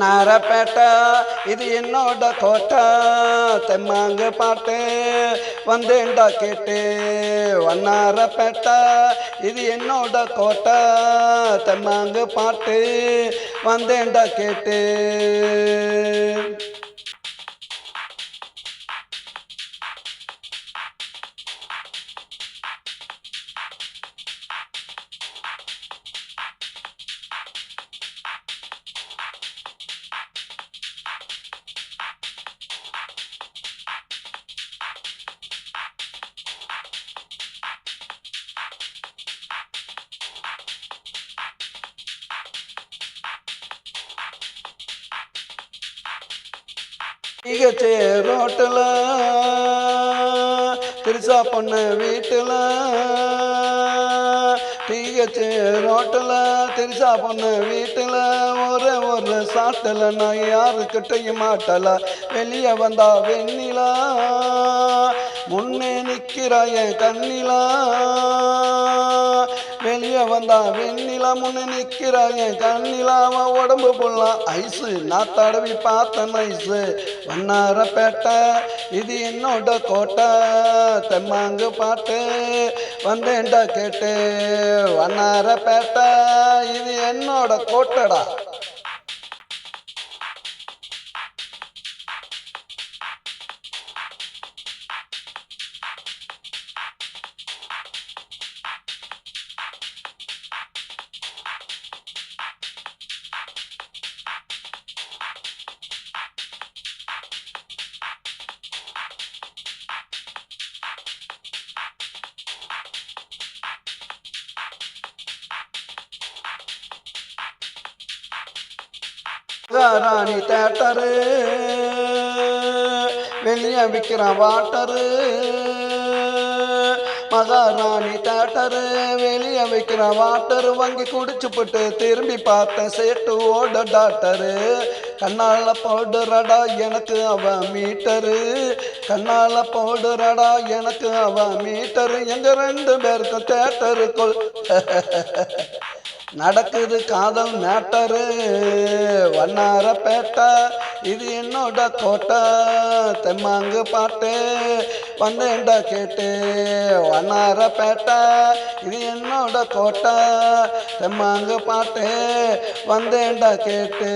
நாரப்பேட்டை இது என்னோட கோட்டை தெம்மாங்க பாட்டு வந்தேன்டா கேட்டு. வண்ணாரப்பேட்டை இது என்னோட கோட்டை தெம்மாங்க பாட்டு வந்தேன்டா கேட்டு. டிகச்சே ரோட்டில் திருசா பொண்ண வீட்டில்? டிகச்சே ரோட்டில் திருசா பொண்ண வீட்டில்? ஒரு ஒரு சாட்டில் நான் யாருக்கிட்டையும் மாட்டல. வெளியே வந்தா வெண்ணிலா? முன்னே நிற்கிறா என் கண்ணிலா? வெளியே வந்தா வெண்ணிலா முன்னே நிற்கிறாங்க என் உடம்பு போடலாம் ஐஸு நான் தடவி பார்த்தேன் ஐஸு வண்ணாரப்பேட்டை இது என்னோட கோட்டை. தெம்மாங்கு பாட்டு வந்தேன்டா கேட்டு. வண்ணாரப்பேட்டை இது என்னோட கோட்டடா. ராணி தேட்டரு. வெளியே விற்கிற வாட்டரு. மகாராணி தேட்டரு. வெளியே வைக்கிற வாட்டரு. வாங்கி குடிச்சு திரும்பி பார்த்தேன் சேட்டு ஓட டாக்டரு. கண்ணால பவுடரடா எனக்கு அவ மீட்டரு. கண்ணால பவுடரடா எனக்கு அவ மீட்டரு. எங்க ரெண்டு பேருக்கும் தேட்டருக்குள். நடக்குது காதல் மேட்டரு. பேட்டா இது என்னோட கோட்டை. தெம்மாங்கு பாட்டு வந்தேன்டா கேட்டு. வண்ணாரப்பேட்டை இது என்னோட கோட்டை. தெம்மாங்கு பாட்டு வந்தேன்டா கேட்டு.